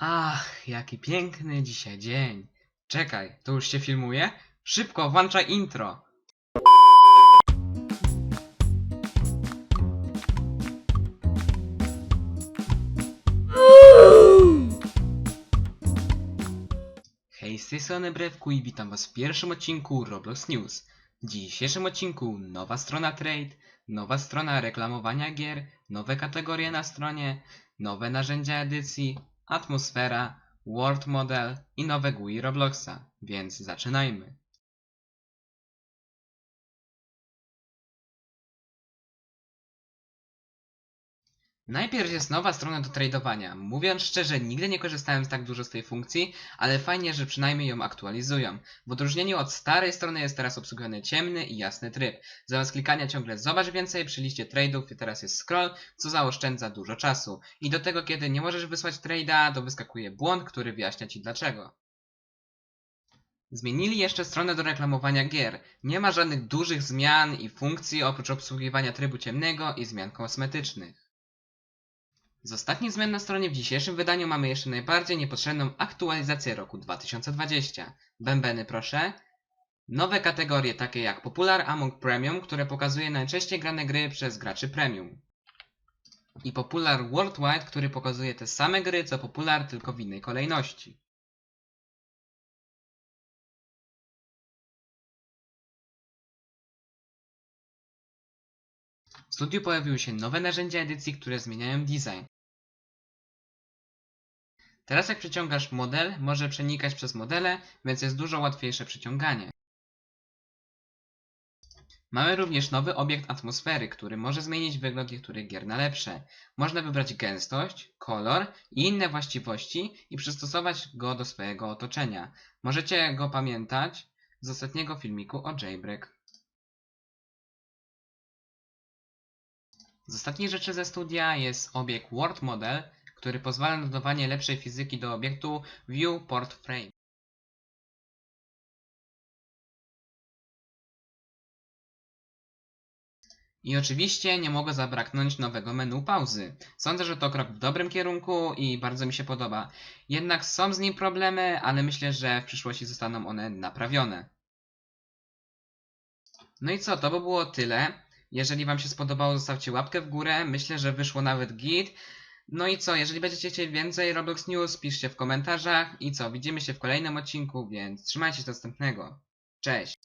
Ach, jaki piękny dzisiaj dzień. Czekaj, to już się filmuje? Szybko, włączaj intro. Hej, z tej strony Brewku i witam was w pierwszym odcinku Roblox News. W dzisiejszym odcinku nowa strona Trade, nowa strona reklamowania gier, nowe kategorie na stronie, nowe narzędzia edycji, atmosfera, world model i nowe GUI Robloxa, więc zaczynajmy. Najpierw jest nowa strona do tradowania. Mówiąc szczerze, nigdy nie korzystałem tak dużo z tej funkcji, ale fajnie, że przynajmniej ją aktualizują. W odróżnieniu od starej strony jest teraz obsługiony ciemny i jasny tryb. Zamiast klikania ciągle zobacz więcej przy liście trade'ów teraz jest scroll, co zaoszczędza dużo czasu. I do tego kiedy nie możesz wysłać trade'a, to wyskakuje błąd, który wyjaśnia ci dlaczego. Zmienili jeszcze stronę do reklamowania gier. Nie ma żadnych dużych zmian i funkcji oprócz obsługiwania trybu ciemnego i zmian kosmetycznych. Z ostatnich zmian na stronie w dzisiejszym wydaniu mamy jeszcze najbardziej niepotrzebną aktualizację roku 2020. Bębeny proszę. Nowe kategorie takie jak Popular Among Premium, które pokazuje najczęściej grane gry przez graczy premium. I Popular Worldwide, który pokazuje te same gry co Popular tylko w innej kolejności. W studiu pojawiły się nowe narzędzia edycji, które zmieniają design. Teraz jak przeciągasz model, może przenikać przez modele, więc jest dużo łatwiejsze przeciąganie. Mamy również nowy obiekt atmosfery, który może zmienić wygląd niektórych gier na lepsze. Można wybrać gęstość, kolor i inne właściwości i przystosować go do swojego otoczenia. Możecie go pamiętać z ostatniego filmiku o Jailbreak. Z ostatnich rzeczy ze studia jest obiekt World Model, który pozwala na dodawanie lepszej fizyki do obiektu View Port Frame. I oczywiście nie mogło zabraknąć nowego menu pauzy. Sądzę, że to krok w dobrym kierunku i bardzo mi się podoba. Jednak są z nim problemy, ale myślę, że w przyszłości zostaną one naprawione. No i co, to by było tyle. Jeżeli Wam się spodobało, zostawcie łapkę w górę. Myślę, że wyszło nawet git. No i co, jeżeli będziecie chcieli więcej Roblox News, piszcie w komentarzach. I co, widzimy się w kolejnym odcinku, więc trzymajcie się do następnego. Cześć!